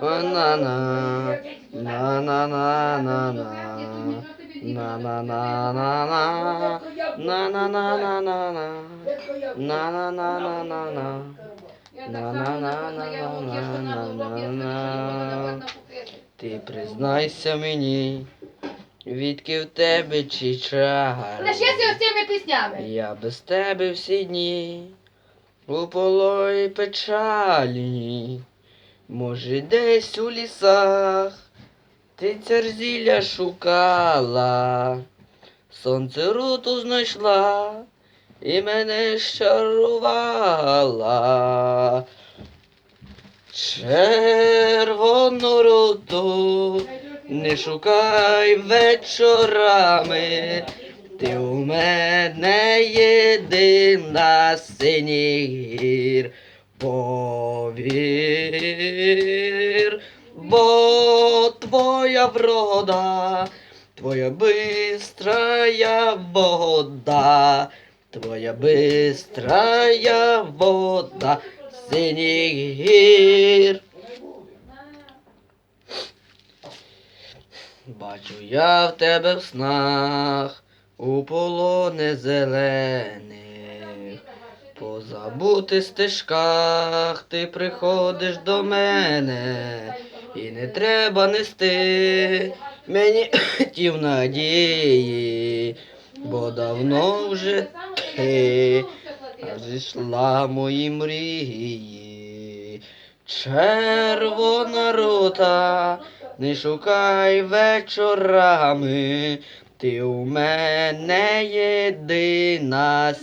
на-на, на-на-на-на-на. На-на-на-на-на. На-на-на-на-на-на. На-на-на-на-на-на. На-на-на-на-на-на-на. Ти признайся мені, відки в тебе чи чагар. Лишися з цими піснями. Я без тебе всі дні. У полої печалі. Може, десь у лісах ти церзілля шукала, сонце руту знайшла і мене щарувала. Червону руту не шукай вечорами. Ти у мене єдина синір. Повір, бо твоя врода, твоя бистрая вода, твоя бистрая вода, синір. Бачу я в тебе в снах, у полоне зелених, по забутих стежках ти приходиш до мене, і не треба нести мені тів надії, бо давно вже ти зійшла мої мрії. Червона рута, не шукай вечорами, ти у мене єдина.